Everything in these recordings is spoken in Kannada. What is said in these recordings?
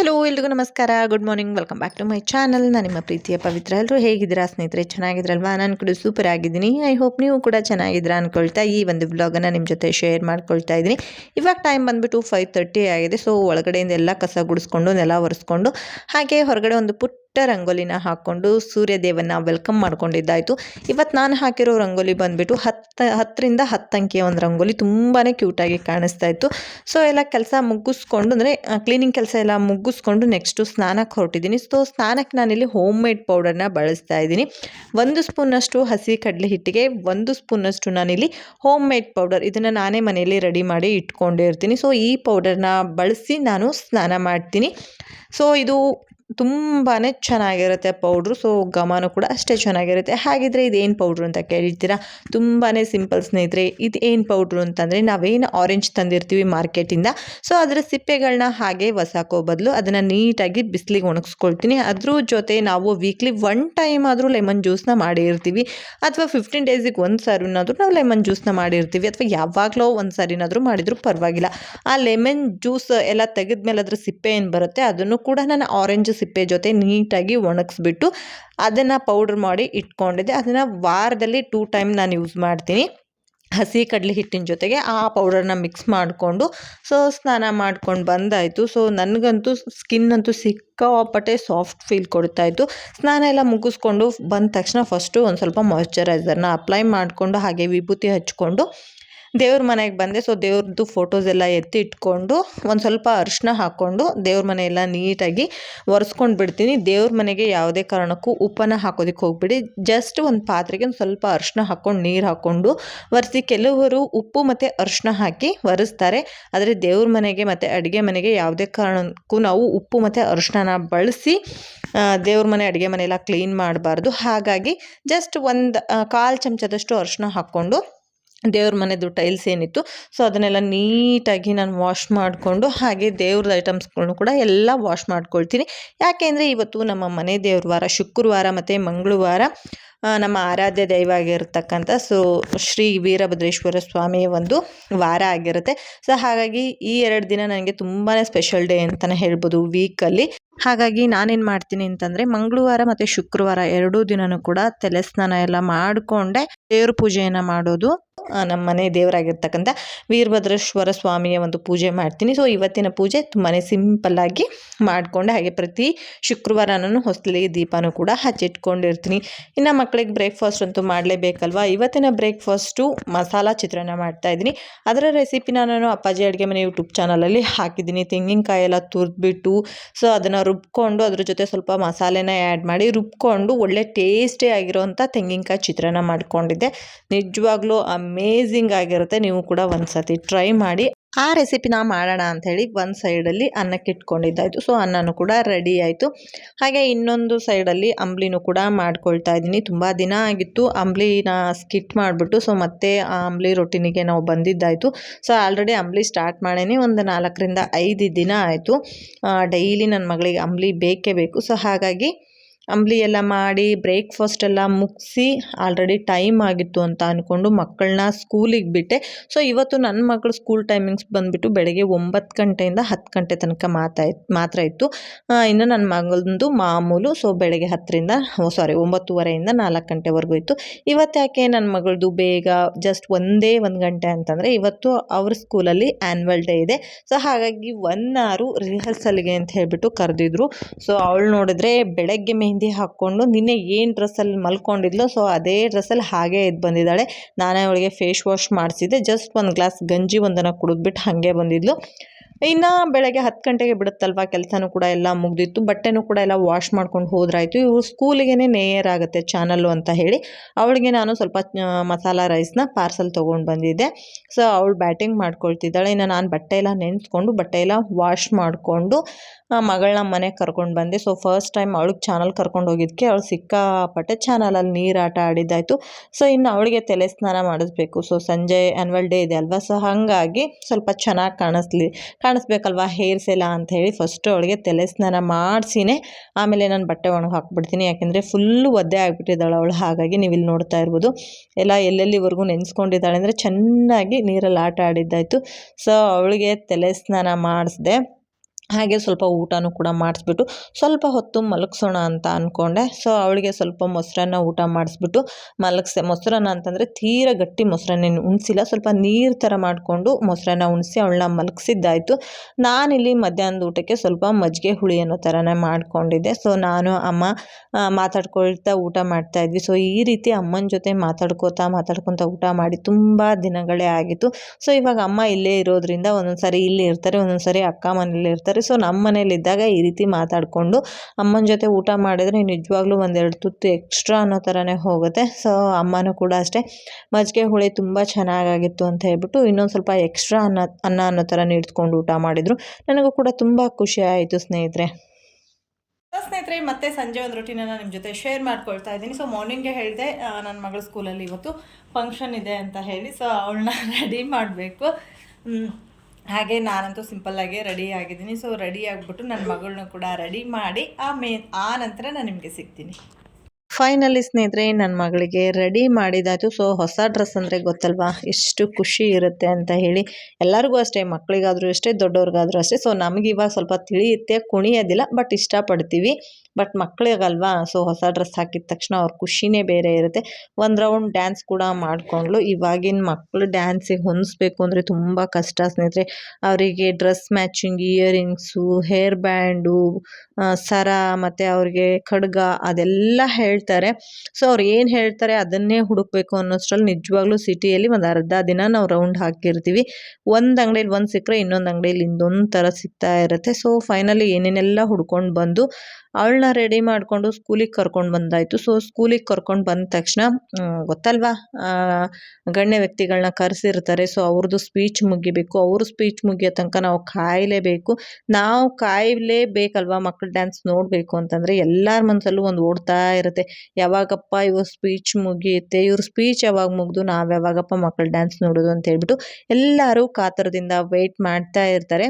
ಎಲ್ರಿಗೂ ನಮಸ್ಕಾರ. Good morning welcome back to my channel ನಾನು ನಿಮ್ಮ ಪ್ರೀತಿಯ ಪವಿತ್ರ. ಎಲ್ಲರೂ ಹೇಗಿದ್ದೀರಾ? ಸ್ನೇಹಿತರೆ, ಚೆನ್ನಾಗಿದ್ರಲ್ವಾ? ನಾನು ಕೂಡ ಸೂಪರ್ ಆಗಿದ್ದೀನಿ. ಐ ಹೋಪ್ ನೀವು ಕೂಡ ಚೆನ್ನಾಗಿದ್ದೀರಾ ಅಂದ್ಕೊಳ್ತಾ ಈ ಒಂದು ಬ್ಲಾಗನ್ನು ನಿಮ್ಮ ಜೊತೆ ಶೇರ್ ಮಾಡ್ಕೊಳ್ತಾ ಇದ್ದೀನಿ. ಇವಾಗ ಟೈಮ್ ಬಂದುಬಿಟ್ಟು ಫೈವ್ ಆಗಿದೆ. ಸೊ ಒಳಗಡೆಯಿಂದ ಎಲ್ಲ ಕಸ ಗುಡಿಸ್ಕೊಂಡು, ನೆಲ ಒರೆಸ್ಕೊಂಡು, ಹಾಗೆ ಹೊರಗಡೆ ಒಂದು ಪುಟ್ಟ ರಂಗೋಲಿನ ಹಾಕ್ಕೊಂಡು ಸೂರ್ಯದೇವನ ವೆಲ್ಕಮ್ ಮಾಡ್ಕೊಂಡಿದ್ದಾಯಿತು. ಇವತ್ತು ನಾನು ಹಾಕಿರೋ ರಂಗೋಲಿ ಬಂದುಬಿಟ್ಟು ಹತ್ತು, ಹತ್ತರಿಂದ ಹತ್ತು ಅಂಕಿಯ ಒಂದು ರಂಗೋಲಿ ತುಂಬಾ ಕ್ಯೂಟಾಗಿ ಕಾಣಿಸ್ತಾ ಇತ್ತು ಸೊ ಎಲ್ಲ ಕೆಲಸ ಮುಗಿಸ್ಕೊಂಡು, ಅಂದರೆ ಕ್ಲೀನಿಂಗ್ ಕೆಲಸ ಎಲ್ಲ ಮುಗಿಸ್ಕೊಂಡು ನೆಕ್ಸ್ಟು ಸ್ನಾನಕ್ಕೆ ಹೊರಟಿದ್ದೀನಿ. ಸೊ ಸ್ನಾನಕ್ಕೆ ನಾನಿಲ್ಲಿ ಹೋಮ್ ಮೇಡ್ ಪೌಡರ್ನ ಬಳಸ್ತಾ ಇದ್ದೀನಿ. ಒಂದು ಸ್ಪೂನಷ್ಟು ಹಸಿ ಕಡಲೆ ಹಿಟ್ಟಿಗೆ, ಒಂದು ಸ್ಪೂನಷ್ಟು ನಾನಿಲ್ಲಿ ಹೋಮ್ ಮೇಡ್ ಪೌಡರ್ ಇದನ್ನು ನಾನೇ ಮನೆಯಲ್ಲಿ ರೆಡಿ ಮಾಡಿ ಇಟ್ಕೊಂಡಿರ್ತೀನಿ. ಸೊ ಈ ಪೌಡರ್ನ ಬಳಸಿ ನಾನು ಸ್ನಾನ ಮಾಡ್ತೀನಿ. ಸೊ ಇದು ತುಂಬಾ ಚೆನ್ನಾಗಿರುತ್ತೆ ಪೌಡ್ರು. ಸೊ ಘಮನೂ ಕೂಡ ಅಷ್ಟೇ ಚೆನ್ನಾಗಿರುತ್ತೆ. ಹಾಗಿದ್ರೆ ಇದೇನು ಪೌಡ್ರು ಅಂತ ಕೇಳಿರ್ತೀರಾ? ತುಂಬಾ ಸಿಂಪಲ್ ಸ್ನೇಹಿತರೆ ಇದು ಏನು ಪೌಡ್ರು ಅಂತಂದರೆ ನಾವೇನು ಆರೆಂಜ್ ತಂದಿರ್ತೀವಿ ಮಾರ್ಕೆಟಿಂದ. ಸೊ ಅದರ ಸಿಪ್ಪೆಗಳನ್ನ ಹಾಗೆ ಹೊಸಾಕೋ ಬದಲು ಅದನ್ನು ನೀಟಾಗಿ ಬಿಸಿಲಿಗೆ ಒಣಗಿಸ್ಕೊಳ್ತೀನಿ. ಅದ್ರ ಜೊತೆ ನಾವು ವೀಕ್ಲಿ ಒನ್ ಟೈಮ್ ಆದರೂ ಲೆಮನ್ ಜ್ಯೂಸ್ನ ಮಾಡಿರ್ತೀವಿ. ಅಥವಾ ಫಿಫ್ಟೀನ್ ಡೇಸಿಗೆ ಒಂದು ಸಾರಿನಾದರೂ ನಾವು ಲೆಮನ್ ಜ್ಯೂಸ್ನ ಮಾಡಿರ್ತೀವಿ. ಅಥವಾ ಯಾವಾಗಲೋ ಒಂದು ಸಾರಿನಾದರೂ ಮಾಡಿದರೂ ಪರವಾಗಿಲ್ಲ. ಆ ಲೆಮನ್ ಜ್ಯೂಸ್ ಎಲ್ಲ ತೆಗೆದ ಮೇಲೆ ಅದರ ಸಿಪ್ಪೆ ಏನು ಬರುತ್ತೆ? ಅದನ್ನು ಕೂಡ ನಾನು ಆರೆಂಜ್ ಸಿಪ್ಪೆ ಜೊತೆ ನೀಟಾಗಿ ಒಣಗಿಸ್ಬಿಟ್ಟು ಅದನ್ನು ಪೌಡ್ರ್ ಮಾಡಿ ಇಟ್ಕೊಂಡಿದ್ದೆ. ಅದನ್ನು ವಾರದಲ್ಲಿ ಟೂ ಟೈಮ್ ನಾನು ಯೂಸ್ ಮಾಡ್ತೀನಿ. ಹಸಿ ಕಡಲೆ ಹಿಟ್ಟಿನ ಜೊತೆಗೆ ಆ ಪೌಡರ್ನ ಮಿಕ್ಸ್ ಮಾಡಿಕೊಂಡು ಸೊ ಸ್ನಾನ ಮಾಡ್ಕೊಂಡು ಬಂದಾಯಿತು. ಸೊ ನನಗಂತೂ ಸ್ಕಿನ್ ಅಂತೂ ಸಿಕ್ಕಾಪಟ್ಟೆ ಸಾಫ್ಟ್ ಫೀಲ್ ಕೊಡ್ತಾಯಿತ್ತು ಸ್ನಾನ ಎಲ್ಲ ಮುಗಿಸ್ಕೊಂಡು ಬಂದ ತಕ್ಷಣ ಫಸ್ಟು ಒಂದು ಸ್ವಲ್ಪ ಮಾಯಶ್ಚರೈಸರ್ನ ಅಪ್ಲೈ ಮಾಡಿಕೊಂಡು ಹಾಗೆ ವಿಭೂತಿ ಹಚ್ಕೊಂಡು ದೇವ್ರ ಮನೆಗೆ ಬಂದೆ. ಸೊ ದೇವ್ರದ್ದು ಫೋಟೋಸ್ ಎಲ್ಲ ಎತ್ತಿ ಇಟ್ಕೊಂಡು, ಒಂದು ಸ್ವಲ್ಪ ಅರಿಶಿನ ಹಾಕ್ಕೊಂಡು ದೇವ್ರ ಮನೆಯೆಲ್ಲ ನೀಟಾಗಿ ಒರೆಸ್ಕೊಂಡು ಬಿಡ್ತೀನಿ. ದೇವ್ರ ಮನೆಗೆ ಯಾವುದೇ ಕಾರಣಕ್ಕೂ ಉಪ್ಪನ್ನು ಹಾಕೋದಕ್ಕೆ ಹೋಗ್ಬಿಡಿ. ಜಸ್ಟ್ ಒಂದು ಪಾತ್ರೆಗೆ ಒಂದು ಸ್ವಲ್ಪ ಅರಿಶಿನ ಹಾಕ್ಕೊಂಡು ನೀರು ಹಾಕ್ಕೊಂಡು ಒರೆಸಿ, ಕೆಲವರು ಉಪ್ಪು ಮತ್ತು ಅರಿಶಿನ ಹಾಕಿ ಒರೆಸ್ತಾರೆ. ಆದರೆ ದೇವ್ರ ಮನೆಗೆ ಮತ್ತು ಅಡುಗೆ ಮನೆಗೆ ಯಾವುದೇ ಕಾರಣಕ್ಕೂ ನಾವು ಉಪ್ಪು ಮತ್ತು ಅರಿಶಿನ ಬಳಸಿ ದೇವ್ರ ಮನೆ ಅಡುಗೆ ಮನೆಯೆಲ್ಲ ಕ್ಲೀನ್ ಮಾಡಬಾರ್ದು. ಹಾಗಾಗಿ ಜಸ್ಟ್ ಒಂದು ಕಾಲು ಚಮಚದಷ್ಟು ಅರಿಶಿನ ಹಾಕ್ಕೊಂಡು ದೇವ್ರ ಮನೆದು ಟೈಲ್ಸ್ ಏನಿತ್ತು, ಸೊ ಅದನ್ನೆಲ್ಲ ನೀಟಾಗಿ ನಾನು ವಾಶ್ ಮಾಡಿಕೊಂಡು ಹಾಗೆ ದೇವ್ರದ್ದು ಐಟಮ್ಸ್ಗಳನ್ನು ಕೂಡ ಎಲ್ಲ ವಾಶ್ ಮಾಡ್ಕೊಳ್ತೀನಿ. ಯಾಕೆಂದರೆ ಇವತ್ತು ನಮ್ಮ ಮನೆ ದೇವ್ರ ವಾರ ಶುಕ್ರವಾರ ಮತ್ತು ಮಂಗಳವಾರ ನಮ್ಮ ಆರಾಧ್ಯ ದೈವ ಆಗಿರತಕ್ಕಂಥ ಸೊ, ಶ್ರೀ ವೀರಭದ್ರೇಶ್ವರ ಸ್ವಾಮಿಯ ಒಂದು ವಾರ ಆಗಿರುತ್ತೆ. ಸೊ ಹಾಗಾಗಿ ಈ ಎರಡು ದಿನ ನನಗೆ ತುಂಬಾ ಸ್ಪೆಷಲ್ ಡೇ ಅಂತಲೇ ಹೇಳ್ಬೋದು, ವೀಕಲ್ಲಿ. ಹಾಗಾಗಿ ನಾನೇನು ಮಾಡ್ತೀನಿ ಅಂತಂದರೆ ಮಂಗಳವಾರ ಮತ್ತು ಶುಕ್ರವಾರ ಎರಡೂ ದಿನವೂ ಕೂಡ ತಲೆ ಸ್ನಾನ ಎಲ್ಲ ಮಾಡಿಕೊಂಡೆ ದೇವ್ರ ಪೂಜೆಯನ್ನು ಮಾಡೋದು ನಮ್ಮ ಮನೆ ದೇವರಾಗಿರ್ತಕ್ಕಂಥ ವೀರಭದ್ರೇಶ್ವರ ಸ್ವಾಮಿಯ ಒಂದು ಪೂಜೆ ಮಾಡ್ತೀನಿ. ಸೊ ಇವತ್ತಿನ ಪೂಜೆ ತುಂಬಾ ಸಿಂಪಲ್ಲಾಗಿ ಮಾಡಿಕೊಂಡೆ. ಹಾಗೆ ಪ್ರತಿ ಶುಕ್ರವಾರ ನಾನು ಹೊಸಲಿಗೆ ದೀಪನೂ ಕೂಡ ಹಚ್ಚಿಟ್ಕೊಂಡಿರ್ತೀನಿ. ಇನ್ನು ಮಕ್ಕಳಿಗೆ ಬ್ರೇಕ್ಫಾಸ್ಟ್ ಅಂತೂ ಮಾಡಲೇಬೇಕಲ್ವಾ? ಇವತ್ತಿನ ಬ್ರೇಕ್ಫಾಸ್ಟು ಮಸಾಲ ಚಿತ್ರಾನ್ನ ಮಾಡ್ತಾಯಿದ್ದೀನಿ ಅದರ ರೆಸಿಪಿನ ನಾನು ಅಪ್ಪಾಜಿ ಅಡುಗೆ ಮನೆ ಯೂಟ್ಯೂಬ್ ಚಾನಲಲ್ಲಿ ಹಾಕಿದ್ದೀನಿ. ತೆಂಗಿನಕಾಯಿ ಎಲ್ಲ ತುರಿದ್ಬಿಟ್ಟು ಸೊ ಅದನ್ನು ರುಬ್ಕೊಂಡು ಅದ್ರ ಜೊತೆ ಸ್ವಲ್ಪ ಮಸಾಲೆನ ಆ್ಯಡ್ ಮಾಡಿ ರುಬ್ಕೊಂಡು ಒಳ್ಳೆ ಟೇಸ್ಟಿ ಆಗಿರೋವಂಥ ತೆಂಗಿನಕಾಯಿ ಚಿತ್ರಾನ್ನ ಮಾಡಿಕೊಂಡಿದ್ದೆ. ನಿಜವಾಗ್ಲೂ ಅಮೇಝಿಂಗ್ ಆಗಿರುತ್ತೆ. ನೀವು ಕೂಡ ಒಂದು ಸತಿ ಟ್ರೈ ಮಾಡಿ. ಆ ರೆಸಿಪಿನ ಮಾಡೋಣ ಅಂಥೇಳಿ ಒಂದು ಸೈಡಲ್ಲಿ ಅನ್ನಕ್ಕೆ ಇಟ್ಕೊಂಡಿದ್ದಾಯಿತು. ಸೊ ಅನ್ನನೂ ಕೂಡ ರೆಡಿ ಆಯಿತು. ಹಾಗೆ ಇನ್ನೊಂದು ಸೈಡಲ್ಲಿ ಅಂಬ್ಲಿನೂ ಕೂಡ ಮಾಡ್ಕೊಳ್ತಾ ಇದ್ದೀನಿ. ತುಂಬ ದಿನ ಆಗಿತ್ತು. ಅಂಬ್ಲಿನ ಸ್ಕಿಟ್ ಮಾಡಿಬಿಟ್ಟು ಸೊ ಮತ್ತೆ ಆ ಅಂಬ್ಲಿ ರೊಟ್ಟಿನಿಗೆ ನಾವು ಬಂದಿದ್ದಾಯಿತು. ಸೊ ಆಲ್ರೆಡಿ ಅಂಬ್ಲಿ ಸ್ಟಾರ್ಟ್ ಮಾಡೇನಿ. ಒಂದು ನಾಲ್ಕರಿಂದ ಐದು ದಿನ ಆಯಿತು. ಡೈಲಿ ನನ್ನ ಮಗಳಿಗೆ ಅಂಬ್ಲಿ ಬೇಕೇ ಬೇಕು. ಸೊ ಹಾಗಾಗಿ ಅಂಬ್ಲಿ ಎಲ್ಲ ಮಾಡಿ ಬ್ರೇಕ್ಫಾಸ್ಟ್ ಎಲ್ಲ ಮುಗಿಸಿ ಆಲ್ರೆಡಿ ಟೈಮ್ ಆಗಿತ್ತು ಅಂತ ಅಂದ್ಕೊಂಡು ಮಕ್ಕಳನ್ನ ಸ್ಕೂಲಿಗೆ ಬಿಟ್ಟೆ. ಸೊ, ಇವತ್ತು ನನ್ನ ಮಕ್ಕಳು ಸ್ಕೂಲ್ ಟೈಮಿಂಗ್ಸ್ ಬಂದುಬಿಟ್ಟು ಬೆಳಗ್ಗೆ ಒಂಬತ್ತು ಗಂಟೆಯಿಂದ ಹತ್ತು ಗಂಟೆ ತನಕ ಮಾತಾ ಮಾತ್ರ ಇತ್ತು. ಇನ್ನು ನನ್ನ ಮಗಳದ್ದು ಮಾಮೂಲು, ಸೊ ಬೆಳಗ್ಗೆ ಹತ್ತರಿಂದ ಸಾರಿ ಒಂಬತ್ತುವರೆಯಿಂದ ನಾಲ್ಕು ಗಂಟೆವರೆಗೂ ಇತ್ತು. ಇವತ್ತು ಯಾಕೆ ನನ್ನ ಮಗಳದು ಬೇಗ ಜಸ್ಟ್ ಒಂದೇ ಒಂದು ಗಂಟೆ ಅಂತಂದರೆ ಇವತ್ತು ಅವ್ರ ಸ್ಕೂಲಲ್ಲಿ ಆ್ಯನ್ವಲ್ ಡೇ ಇದೆ. ಸೊ, ಹಾಗಾಗಿ ಒನ್ ಅವರು ರಿಹರ್ಸಲ್ಗೆ ಅಂತ ಹೇಳಿಬಿಟ್ಟು ಕರೆದಿದ್ರು. ಸೊ, ಅವಳು ನೋಡಿದ್ರೆ ಬೆಳಗ್ಗೆ ಮೇ ಮೆಹಂದಿ ಹಾಕ್ಕೊಂಡು ನಿನ್ನೆ ಏನು ಡ್ರೆಸ್ಸಲ್ಲಿ ಮಲ್ಕೊಂಡಿದ್ಲು ಸೊ ಅದೇ ಡ್ರೆಸ್ಸಲ್ಲಿ ಹಾಗೆ ಎದ್ದು ಬಂದಿದ್ದಾಳೆ. ನಾನೇ ಅವಳಿಗೆ ಫೇಸ್ ವಾಶ್ ಮಾಡಿಸಿದ್ದೆ. ಜಸ್ಟ್ ಒಂದು ಗ್ಲಾಸ್ ಗಂಜಿ ಒಂದನ್ನು ಕುಡಿದ್ಬಿಟ್ಟು ಹಾಗೆ ಬಂದಿದ್ಲು. ಇನ್ನು ಬೆಳಗ್ಗೆ ಹತ್ತು ಗಂಟೆಗೆ ಬಿಡುತ್ತಲ್ವ, ಕೆಲಸನೂ ಕೂಡ ಎಲ್ಲ ಮುಗ್ದಿತ್ತು. ಬಟ್ಟೆನೂ ಕೂಡ ಎಲ್ಲ ವಾಶ್ ಮಾಡ್ಕೊಂಡು ಹೋದ್ರಾಯಿತು. ಇವು ಸ್ಕೂಲಿಗೆ ನೇಯರ್ ಆಗುತ್ತೆ ಚಾನಲ್ಲು ಅಂತ ಹೇಳಿ. ಅವಳಿಗೆ ನಾನು ಸ್ವಲ್ಪ ಮಸಾಲ ರೈಸ್ನ ಪಾರ್ಸಲ್ ತೊಗೊಂಡು ಬಂದಿದ್ದೆ. ಸೊ ಅವಳು ಬ್ಯಾಟಿಂಗ್ ಮಾಡ್ಕೊಳ್ತಿದ್ದಾಳೆ. ಇನ್ನು ನಾನು ಬಟ್ಟೆ ಎಲ್ಲ ನೆನೆಸ್ಕೊಂಡು ಬಟ್ಟೆ ಎಲ್ಲ ವಾಶ್ ಮಾಡಿಕೊಂಡು ಮಗಳನ್ನ ಮನೆಗೆ ಕರ್ಕೊಂಡು ಬಂದೆ. ಸೊ ಫಸ್ಟ್ ಟೈಮ್ ಅವಳಿಗೆ ಚಾನಲ್ ಕರ್ಕೊಂಡು ಹೋಗಿದ್ದಕ್ಕೆ ಅವಳು ಸಿಕ್ಕಾಪಟ್ಟೆ ಚಾನಲಲ್ಲಿ ನೀರು ಆಟ ಆಡಿದ್ದಾಯಿತು. ಸೊ ಇನ್ನು ಅವಳಿಗೆ ತಲೆ ಸ್ನಾನ ಮಾಡಿಸ್ಬೇಕು. ಸೊ ಸಂಜೆ ಆ್ಯನ್ವಲ್ ಡೇ ಇದೆ ಅಲ್ವಾ? ಸೊ ಹಾಗಾಗಿ ಸ್ವಲ್ಪ ಚೆನ್ನಾಗಿ ಕಾಣಿಸ್ಲಿ, ಕಾಣಿಸ್ಬೇಕಲ್ವಾ ಹೇರ್ಸ್ ಎಲ್ಲ ಅಂತ ಹೇಳಿ ಫಸ್ಟು ಅವಳಿಗೆ ತಲೆ ಸ್ನಾನ ಮಾಡಿಸಿನೇ ಆಮೇಲೆ ನಾನು ಬಟ್ಟೆ ಒಣಗಿ ಹಾಕ್ಬಿಡ್ತೀನಿ. ಯಾಕೆಂದರೆ ಫುಲ್ಲು ಒದ್ದೆ ಆಗಿಬಿಟ್ಟಿದ್ದಾಳೆ ಅವಳು. ಹಾಗಾಗಿ ನೀವು ಇಲ್ಲಿ ನೋಡ್ತಾ ಇರ್ಬೋದು. ಎಲ್ಲ ಎಲ್ಲೆಲ್ಲಿವರೆಗೂ ನೆನೆಸ್ಕೊಂಡಿದ್ದಾಳೆ ಅಂದರೆ ಚೆನ್ನಾಗಿ ನೀರಲ್ಲಿ ಆಟ ಆಡಿದ್ದಾಯಿತು. ಸೊ ಅವಳಿಗೆ ತಲೆ ಸ್ನಾನ ಮಾಡಿಸ್ದೆ. ಹಾಗೆ ಸ್ವಲ್ಪ ಊಟನೂ ಕೂಡ ಮಾಡಿಸ್ಬಿಟ್ಟು ಸ್ವಲ್ಪ ಹೊತ್ತು ಮಲಗಿಸೋಣ ಅಂತ ಅಂದ್ಕೊಂಡೆ ಸೊ ಅವಳಿಗೆ ಸ್ವಲ್ಪ ಮೊಸರನ್ನ ಊಟ ಮಾಡಿಸ್ಬಿಟ್ಟು ಮಲಗಿಸ್ದೆ ಮೊಸರನ್ನ ಅಂತಂದರೆ ತೀರ ಗಟ್ಟಿ ಮೊಸರನ್ನೇನು ಉಣಿಸಿಲ್ಲ. ಸ್ವಲ್ಪ ನೀರು ಥರ ಮಾಡಿಕೊಂಡು ಮೊಸರನ್ನ ಉಣಿಸಿ ಅವಳನ್ನ ಮಲಗಿಸಿದ್ದಾಯಿತು. ನಾನಿಲ್ಲಿ ಮಧ್ಯಾಹ್ನದ ಊಟಕ್ಕೆ ಸ್ವಲ್ಪ ಮಜ್ಜಿಗೆ ಹುಳಿ ಅನ್ನೋ ಥರನೇ ಮಾಡಿಕೊಂಡಿದ್ದೆ. ಸೊ ನಾನು, ಅಮ್ಮ ಮಾತಾಡ್ಕೊಳ್ತಾ ಊಟ ಮಾಡ್ತಾ ಇದ್ವಿ. ಸೊ ಈ ರೀತಿ ಅಮ್ಮನ ಜೊತೆ ಮಾತಾಡ್ಕೋತಾ ಮಾತಾಡ್ಕೊತಾ ಊಟ ಮಾಡಿ ತುಂಬ ದಿನಗಳೇ ಆಗಿತ್ತು. ಸೊ ಇವಾಗ ಅಮ್ಮ ಇಲ್ಲೇ ಇರೋದ್ರಿಂದ ಒಂದೊಂದು ಸಾರಿ ಇಲ್ಲಿ ಇರ್ತಾರೆ ಒಂದೊಂದು ಸಾರಿ ಅಕ್ಕ ಮನೇಲಿ ಇರ್ತಾರೆ. ಸೊ ನಮ್ಮ ಮನೇಲಿದ್ದಾಗ ಈ ರೀತಿ ಮಾತಾಡಿಕೊಂಡು ಅಮ್ಮನ ಜೊತೆ ಊಟ ಮಾಡಿದ್ರೆ ನಿಜವಾಗ್ಲೂ ಒಂದೆರಡು ತುತ್ತು ಎಕ್ಸ್ಟ್ರಾ ಅನ್ನೋ ಥರನೇ ಹೋಗುತ್ತೆ. ಸೊ ಅಮ್ಮನೂ ಕೂಡ ಅಷ್ಟೇ. ಮಜ್ಜಿಗೆ ಹುಳಿ ತುಂಬ ಚೆನ್ನಾಗಾಗಿತ್ತು ಅಂತ ಹೇಳ್ಬಿಟ್ಟು ಇನ್ನೊಂದು ಸ್ವಲ್ಪ ಎಕ್ಸ್ಟ್ರಾ ಅನ್ನ ಅನ್ನ ಅನ್ನೋ ಥರ ನೀಡ್ಸ್ಕೊಂಡು ಊಟ ಮಾಡಿದರು. ನನಗೂ ಕೂಡ ತುಂಬ ಖುಷಿ ಆಯಿತು ಸ್ನೇಹಿತರೆ. ಸ್ನೇಹಿತರೆ, ಮತ್ತೆ ಸಂಜೆ ಒಂದು ರೊಟೀನನ್ನು ನಿಮ್ಮ ಜೊತೆ ಶೇರ್ ಮಾಡ್ಕೊಳ್ತಾ ಇದ್ದೀನಿ. ಸೊ ಮಾರ್ನಿಂಗೇ ಹೇಳಿದೆ ನನ್ನ ಮಗಳ ಸ್ಕೂಲಲ್ಲಿ ಇವತ್ತು ಫಂಕ್ಷನ್ ಇದೆ ಅಂತ ಹೇಳಿ. ಸೊ ಅವಳನ್ನ ರೆಡಿ ಮಾಡಬೇಕು. ಹಾಗೆ ನಾನಂತೂ ಸಿಂಪಲ್ಲಾಗಿ ರೆಡಿ ಆಗಿದ್ದೀನಿ. ಸೊ ರೆಡಿ ಆಗಿಬಿಟ್ಟು ನನ್ನ ಮಗಳನ್ನೂ ಕೂಡ ರೆಡಿ ಮಾಡಿ ಆ ಮೇ, ಆ ನಂತರ ನಾನು ನಿಮಗೆ ಸಿಗ್ತೀನಿ. ಫೈನಲಿ ಸ್ನೇಹಿತರೆ ನನ್ನ ಮಗಳಿಗೆ ರೆಡಿ ಮಾಡಿದಾಯ್ತು. ಸೊ ಹೊಸ ಡ್ರೆಸ್ ಅಂದರೆ ಗೊತ್ತಲ್ವಾ? ಎಷ್ಟು ಖುಷಿ ಇರುತ್ತೆ ಅಂತ ಹೇಳಿ. ಎಲ್ಲರಿಗೂ ಅಷ್ಟೇ ಮಕ್ಕಳಿಗಾದರೂ ಅಷ್ಟೇ ದೊಡ್ಡವ್ರಿಗಾದರೂ ಅಷ್ಟೇ. ಸೊ ನಮಗಿವಾಗ ಸ್ವಲ್ಪ ತಿಳಿಯುತ್ತೆ, ಕುಣಿಯೋದಿಲ್ಲ ಬಟ್ ಇಷ್ಟಪಡ್ತೀವಿ. ಬಟ್ ಮಕ್ಕಳಿಗಲ್ವಾ ಸೊ ಹೊಸ ಡ್ರೆಸ್ ಹಾಕಿದ ತಕ್ಷಣ ಅವ್ರ ಖುಷಿನೇ ಬೇರೆ ಇರುತ್ತೆ. ಒಂದು ರೌಂಡ್ ಡ್ಯಾನ್ಸ್ ಕೂಡ ಮಾಡಿಕೊಂಡ್ಳು ಇವಾಗಿನ ಮಕ್ಕಳು ಡ್ಯಾನ್ಸಿಗೆ ಹೊಂದಿಸ್ಬೇಕು ಅಂದರೆ ತುಂಬ ಕಷ್ಟ ಸ್ನೇಹಿತರೆ. ಅವರಿಗೆ dress matching earrings hair band ಸರ ಮತ್ತು ಅವ್ರಿಗೆ ಖಡ್ಗ ಅದೆಲ್ಲ ಹೇಳ್ತಾರೆ. ಸೊ ಅವ್ರು ಏನು ಹೇಳ್ತಾರೆ ಅದನ್ನೇ ಹುಡುಕ್ಬೇಕು ಅನ್ನೋಷ್ಟರಲ್ಲಿ ನಿಜವಾಗ್ಲೂ ಸಿಟಿಯಲ್ಲಿ ಒಂದು ಅರ್ಧ ದಿನ ನಾವು ರೌಂಡ್ ಹಾಕಿರ್ತೀವಿ. ಒಂದು ಅಂಗಡಿಯಲ್ಲಿ ಒಂದು ಸಿಕ್ಕರೆ ಇನ್ನೊಂದು ಅಂಗಡಿಯಲ್ಲಿ ಇನ್ನೊಂದು ಥರ ಸಿಗ್ತಾ ಇರುತ್ತೆ. ಸೊ ಫೈನಲಿ ಏನೇನೆಲ್ಲ ಹುಡ್ಕೊಂಡು ಬಂದು ಅವಳನ್ನ ರೆಡಿ ಮಾಡಿಕೊಂಡು ಸ್ಕೂಲಿಗೆ ಕರ್ಕೊಂಡು ಬಂದಾಯಿತು. ಸೊ ಸ್ಕೂಲಿಗೆ ಕರ್ಕೊಂಡು ಬಂದ ತಕ್ಷಣ ಗೊತ್ತಲ್ವಾ? ಗಣ್ಯ ವ್ಯಕ್ತಿಗಳನ್ನ ಕರೆಸಿರ್ತಾರೆ. ಸೊ ಅವ್ರದ್ದು ಸ್ಪೀಚ್ ಮುಗಿಬೇಕು. ಅವ್ರ ಸ್ಪೀಚ್ ಮುಗಿಯೋ ತನಕ ನಾವು ಕಾಯಲೇಬೇಕು. ನಾವು ಕಾಯಲೇಬೇಕಲ್ವಾ ಮಕ್ಳು ಡ್ಯಾನ್ಸ್ ನೋಡಬೇಕು ಅಂತಂದರೆ ಎಲ್ಲರ ಮನಸ್ಸಲ್ಲೂ ಒಂದು ಓಡ್ತಾ ಇರುತ್ತೆ. ಯಾವಾಗಪ್ಪ ಇವ್ರ ಸ್ಪೀಚ್ ಮುಗಿಯುತ್ತೆ, ಇವ್ರ ಸ್ಪೀಚ್ ಯಾವಾಗ ಮುಗಿದು ನಾವು ಯಾವಾಗಪ್ಪ ಮಕ್ಕಳು ಡ್ಯಾನ್ಸ್ ನೋಡೋದು ಅಂತ ಹೇಳ್ಬಿಟ್ಟು ಎಲ್ಲರೂ ಕಾತರದಿಂದ ವೆಯ್ಟ್ ಮಾಡ್ತಾ ಇರ್ತಾರೆ.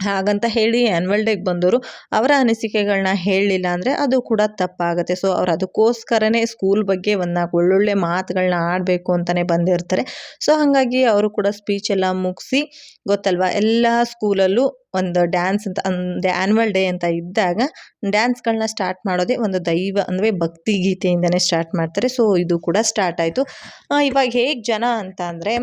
ಹಾಗಂತ ಹೇಳಿ ಆ್ಯನ್ವಲ್ ಡೇಗೆ ಬಂದವರು ಅವರ ಅನಿಸಿಕೆಗಳನ್ನ ಹೇಳಲಿಲ್ಲ ಅಂದರೆ ಅದು ಕೂಡ ತಪ್ಪಾಗುತ್ತೆ. ಸೊ ಅವ್ರು ಅದಕ್ಕೋಸ್ಕರನೇ ಸ್ಕೂಲ್ ಬಗ್ಗೆ ಒಂದು ಒಳ್ಳೊಳ್ಳೆ ಮಾತುಗಳನ್ನ ಆಡಬೇಕು ಅಂತಲೇ ಬಂದಿರ್ತಾರೆ. ಸೊ ಹಾಗಾಗಿ ಅವರು ಕೂಡ ಸ್ಪೀಚ್ ಎಲ್ಲ ಮುಗಿಸಿ, ಗೊತ್ತಲ್ವಾ? ಎಲ್ಲ ಸ್ಕೂಲಲ್ಲೂ ಒಂದು ಡ್ಯಾನ್ಸ್ ಅಂತ ಅಂದರೆ ಆ್ಯನ್ವಲ್ ಡೇ ಅಂತ ಇದ್ದಾಗ ಡ್ಯಾನ್ಸ್ಗಳನ್ನ ಸ್ಟಾರ್ಟ್ ಮಾಡೋದೇ ಒಂದು ದೈವ ಅಂದರೆ ಭಕ್ತಿ ಗೀತೆಯಿಂದನೇ ಸ್ಟಾರ್ಟ್ ಮಾಡ್ತಾರೆ. ಸೊ ಇದು ಕೂಡ ಸ್ಟಾರ್ಟ್ ಆಯಿತು. ಇವಾಗ ಹೇಗೆ ಜನ ಅಂತ ಅಂದರೆ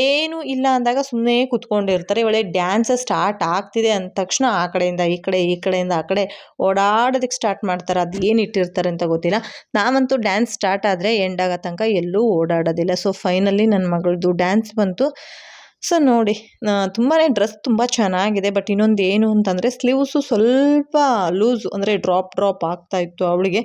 ಏನು ಇಲ್ಲ ಅಂದಾಗ ಸುಮ್ಮನೆ ಕೂತ್ಕೊಂಡಿರ್ತಾರೆ ಒಳ್ಳೆ ಡ್ಯಾನ್ಸ್ ಸ್ಟಾರ್ಟ್ ಆಗ್ತಿದೆ ಅಂದ ತಕ್ಷಣ ಆ ಕಡೆಯಿಂದ, ಈ ಕಡೆ, ಈ ಕಡೆಯಿಂದ, ಆ ಕಡೆ ಓಡಾಡೋದಕ್ಕೆ ಸ್ಟಾರ್ಟ್ ಮಾಡ್ತಾರೆ. ಅದು ಏನು ಇಟ್ಟಿರ್ತಾರೆ ಅಂತ ಗೊತ್ತಿಲ್ಲ. ನಾವಂತೂ ಡ್ಯಾನ್ಸ್ ಸ್ಟಾರ್ಟ್ ಆದರೆ ಎಂಡ್ ಆಗೋ ತನಕ ಎಲ್ಲೂ ಓಡಾಡೋದಿಲ್ಲ. ಸೊ ಫೈನಲಿ ನನ್ನ ಮಗಳದು ಡ್ಯಾನ್ಸ್ ಬಂತು. ಸೊ ನೋಡಿ ತುಂಬಾ ಡ್ರೆಸ್ ತುಂಬ ಚೆನ್ನಾಗಿದೆ. ಬಟ್ ಇನ್ನೊಂದು ಏನು ಅಂತಂದರೆ ಸ್ಲೀವ್ಸು ಸ್ವಲ್ಪ ಲೂಸ್ ಅಂದರೆ ಡ್ರಾಪ್ ಡ್ರಾಪ್ ಆಗ್ತಾ ಇತ್ತು ಅವಳಿಗೆ.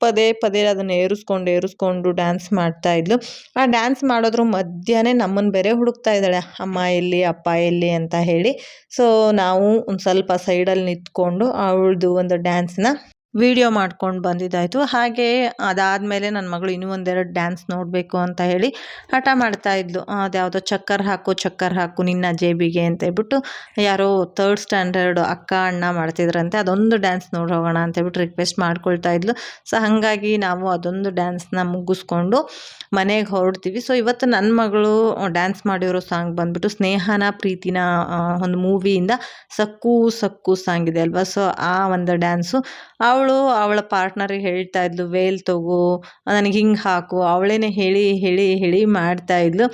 ಪದೇ ಪದೇ ಅದನ್ನು ಏರಿಸ್ಕೊಂಡು ಏರಿಸ್ಕೊಂಡು ಡ್ಯಾನ್ಸ್ ಮಾಡ್ತಾ ಇದ್ಲು. ಆ ಡ್ಯಾನ್ಸ್ ಮಾಡೋದ್ರ ಮಧ್ಯಾಹ್ನ ನಮ್ಮನ್ನು ಬೇರೆ ಹುಡುಕ್ತಾ ಇದ್ದಾಳೆ. ಅಮ್ಮ ಎಲ್ಲಿ, ಅಪ್ಪ ಎಲ್ಲಿ ಅಂತ ಹೇಳಿ. ಸೊ ನಾವು ಒಂದು ಸ್ವಲ್ಪ ಸೈಡಲ್ಲಿ ನಿಂತ್ಕೊಂಡು, ಅವಳದು ಒಂದು ಡ್ಯಾನ್ಸ್ನ ವಿಡಿಯೋ ಮಾಡ್ಕೊಂಡು ಬಂದಿದ್ದಾಯಿತು. ಹಾಗೆ ಅದಾದಮೇಲೆ ನನ್ನ ಮಗಳು ಇನ್ನೂ ಒಂದೆರಡು ಡ್ಯಾನ್ಸ್ ನೋಡಬೇಕು ಅಂತ ಹೇಳಿ ಹಠ ಮಾಡ್ತಾ ಇದ್ಲು. ಅದ್ಯಾವುದೋ ಚಕ್ಕರ್ ಹಾಕು ಚಕ್ಕರ್ ಹಾಕು, ನಿನ್ನ ಜೇಬಿಗೆ ಅಂತ ಹೇಳ್ಬಿಟ್ಟು ಯಾರೋ ತರ್ಡ್ ಸ್ಟ್ಯಾಂಡರ್ಡ್ ಅಕ್ಕ, ಅಣ್ಣ ಮಾಡ್ತಿದ್ರಂತೆ, ಅದೊಂದು ಡ್ಯಾನ್ಸ್ ನೋಡಿ ಹೋಗೋಣ ಅಂತ ಹೇಳ್ಬಿಟ್ಟು ರಿಕ್ವೆಸ್ಟ್ ಮಾಡ್ಕೊಳ್ತಾ ಇದ್ಲು. ಸೊ ಹಾಗಾಗಿ ನಾವು ಅದೊಂದು ಡ್ಯಾನ್ಸ್ನ ಮುಗಿಸ್ಕೊಂಡು ಮನೆಗೆ ಹೊರಡ್ತೀವಿ. ಸೊ ಇವತ್ತು ನನ್ನ ಮಗಳು ಡ್ಯಾನ್ಸ್ ಮಾಡಿರೋ ಸಾಂಗ್ ಬಂದ್ಬಿಟ್ಟು ಸ್ನೇಹನ, ಪ್ರೀತಿನ ಒಂದು ಮೂವಿಯಿಂದ ಸಕ್ಕು ಸಕ್ಕು ಸಾಂಗ್ ಇದೆ ಅಲ್ವಾ? ಸೊ ಆ ಒಂದು ಡ್ಯಾನ್ಸು ಅವಳು ಅವಳ ಪಾರ್ಟ್ನರಿಗೆ ಹೇಳ್ತಾ ಇದ್ಲು ವೇಲ್ ತಗೋ, ನನಗೆ ಹಿಂಗೆ ಹಾಕು. ಅವಳೇನೆ ಹೇಳಿ ಹೇಳಿ ಹೇಳಿ ಮಾಡ್ತಾ ಇದ್ಲು.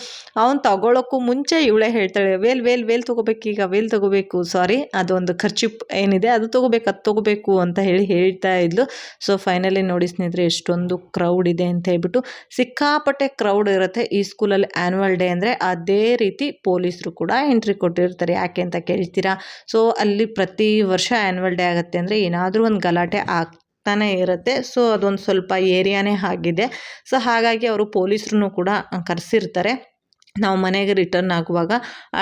ಅವ್ನು ತಗೊಳ್ಳೋಕ್ಕೂ ಮುಂಚೆ ಇವಳೇ ಹೇಳ್ತಾಳೆ ವೇಲ್ ವೇಲ್ ವೇಲ್ ತೊಗೋಬೇಕೀಗ ವೇಲ್ ತಗೋಬೇಕು ಸಾರಿ ಅದೊಂದು ಖರ್ಚು ಏನಿದೆ, ಅದು ತೊಗೋಬೇಕು ಅದು ತೊಗೋಬೇಕು ಅಂತ ಹೇಳಿ ಹೇಳ್ತಾ ಇದ್ಲು. ಸೊ ಫೈನಲಿ ನೋಡಿ ಸ್ನೇಹಿತರೆ, ಎಷ್ಟೊಂದು ಕ್ರೌಡ್ ಇದೆ ಅಂತ ಹೇಳ್ಬಿಟ್ಟು, ಸಿಕ್ಕಾಪಟ್ಟೆ ಕ್ರೌಡ್ ಇರುತ್ತೆ ಈ ಸ್ಕೂಲಲ್ಲಿ ಆ್ಯನ್ಯುವಲ್ ಡೇ ಅಂದರೆ. ಅದೇ ರೀತಿ ಪೊಲೀಸರು ಕೂಡ ಎಂಟ್ರಿ ಕೊಟ್ಟಿರ್ತಾರೆ, ಯಾಕೆ ಅಂತ ಕೇಳ್ತೀರಾ? ಸೊ ಅಲ್ಲಿ ಪ್ರತಿ ವರ್ಷ ಆ್ಯನ್ಯುವಲ್ ಡೇ ಆಗುತ್ತೆ ಅಂದರೆ ಏನಾದರೂ ಒಂದು ಗಲಾಟೆ ಆಗ್ತಾನೆ ಇರುತ್ತೆ. ಸೊ ಅದೊಂದು ಸ್ವಲ್ಪ ಏರಿಯಾನೇ ಆಗಿದೆ. ಸೊ ಹಾಗಾಗಿ ಅವರು ಪೊಲೀಸ್ರೂ ಕೂಡ ಕರೆಸಿರ್ತಾರೆ. ನಾವು ಮನೆಗೆ ರಿಟರ್ನ್ ಆಗುವಾಗ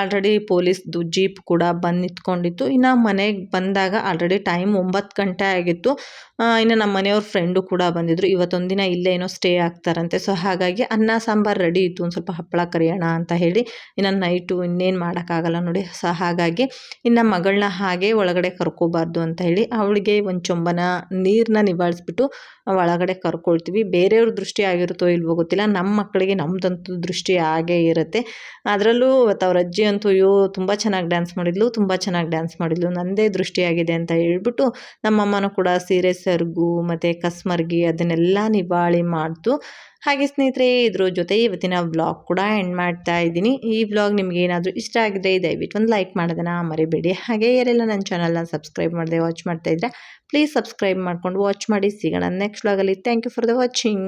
ಆಲ್ರೆಡಿ ಪೊಲೀಸ್ದು ಜೀಪ್ ಕೂಡ ಬಂದು ನಿಂತ್ಕೊಂಡಿತ್ತು. ಇನ್ನು ಮನೆಗೆ ಬಂದಾಗ ಆಲ್ರೆಡಿ ಟೈಮ್ ಒಂಬತ್ತು ಗಂಟೆ ಆಗಿತ್ತು. ಇನ್ನು ನಮ್ಮ ಮನೆಯವ್ರ ಫ್ರೆಂಡು ಕೂಡ ಬಂದಿದ್ದರು ಇವತ್ತೊಂದು ದಿನ ಇಲ್ಲೇ ಏನೋ ಸ್ಟೇ ಆಗ್ತಾರಂತೆ. ಸೊ ಹಾಗಾಗಿ ಅನ್ನ, ಸಾಂಬಾರು ರೆಡಿ ಇತ್ತು. ಒಂದು ಸ್ವಲ್ಪ ಹಪ್ಪಳ ಕರಿಯೋಣ ಅಂತ ಹೇಳಿ ಇನ್ನು ನೈಟು ಇನ್ನೇನು ಮಾಡೋಕ್ಕಾಗಲ್ಲ ನೋಡಿ. ಸೊ ಹಾಗಾಗಿ ಇನ್ನು ಮಗಳನ್ನ ಹಾಗೆ ಒಳಗಡೆ ಕರ್ಕೋಬಾರ್ದು ಅಂತ ಹೇಳಿ ಅವಳಿಗೆ ಒಂದು ಚೊಂಬನ ನೀರನ್ನ ನಿವಾಳಿಸ್ಬಿಟ್ಟು ಒಳಗಡೆ ಕರ್ಕೊಳ್ತೀವಿ. ಬೇರೆಯವ್ರ ದೃಷ್ಟಿ ಆಗಿರುತ್ತೋ ಇಲ್ವೋ ಗೊತ್ತಿಲ್ಲ. ನಮ್ಮ ಮಕ್ಕಳಿಗೆ ನಮ್ಮದಂತೂ ದೃಷ್ಟಿ ಆಗೇ ಇರುತ್ತೆ. ಇರುತ್ತೆ. ಅದರಲ್ಲೂ ಇವತ್ತು ಅವ್ರ ಅಜ್ಜಿ ಅಂತೂ ಅಯ್ಯೋ ತುಂಬ ಚೆನ್ನಾಗಿ ಡ್ಯಾನ್ಸ್ ಮಾಡಿದ್ಲು, ತುಂಬ ಚೆನ್ನಾಗಿ ಡ್ಯಾನ್ಸ್ ಮಾಡಿದ್ಲು, ನಂದೇ ದೃಷ್ಟಿಯಾಗಿದೆ ಅಂತ ಹೇಳ್ಬಿಟ್ಟು ನಮ್ಮಮ್ಮನೂ ಕೂಡ ಸೀರೆ ಸರ್ಗು ಮತ್ತು ಕಸ್ಮರ್ಗಿ ಅದನ್ನೆಲ್ಲ ನಿವಾಳಿ ಮಾಡ್ತು ಹಾಗೆ ಸ್ನೇಹಿತರೆ, ಇದ್ರ ಜೊತೆ ಇವತ್ತಿನ ವ್ಲಾಗ್ ಕೂಡ ಎಂಡ್ ಮಾಡ್ತಾ ಇದ್ದೀನಿ. ಈ ವ್ಲಾಗ್ ನಿಮ್ಗೆ ಏನಾದರೂ ಇಷ್ಟ ಆಗಿದೆ ದಯವಿಟ್ಟು ಒಂದು ಲೈಕ್ ಮಾಡೋದನ್ನ ಮರಿಬೇಡಿ. ಹಾಗೆ ಯಾರೆಲ್ಲ ನನ್ನ ಚಾನಲ್ನ ಸಬ್ಸ್ಕ್ರೈಬ್ ಮಾಡಿದೆ ವಾಚ್ ಮಾಡ್ತಾ ಇದ್ರೆ ಪ್ಲೀಸ್ ಸಬ್ಸ್ಕ್ರೈಬ್ ಮಾಡ್ಕೊಂಡು ವಾಚ್ ಮಾಡಿ. ಸಿಗೋಣ ನೆಕ್ಸ್ಟ್ ವ್ಲಾಗಲ್ಲಿ thank you for the watching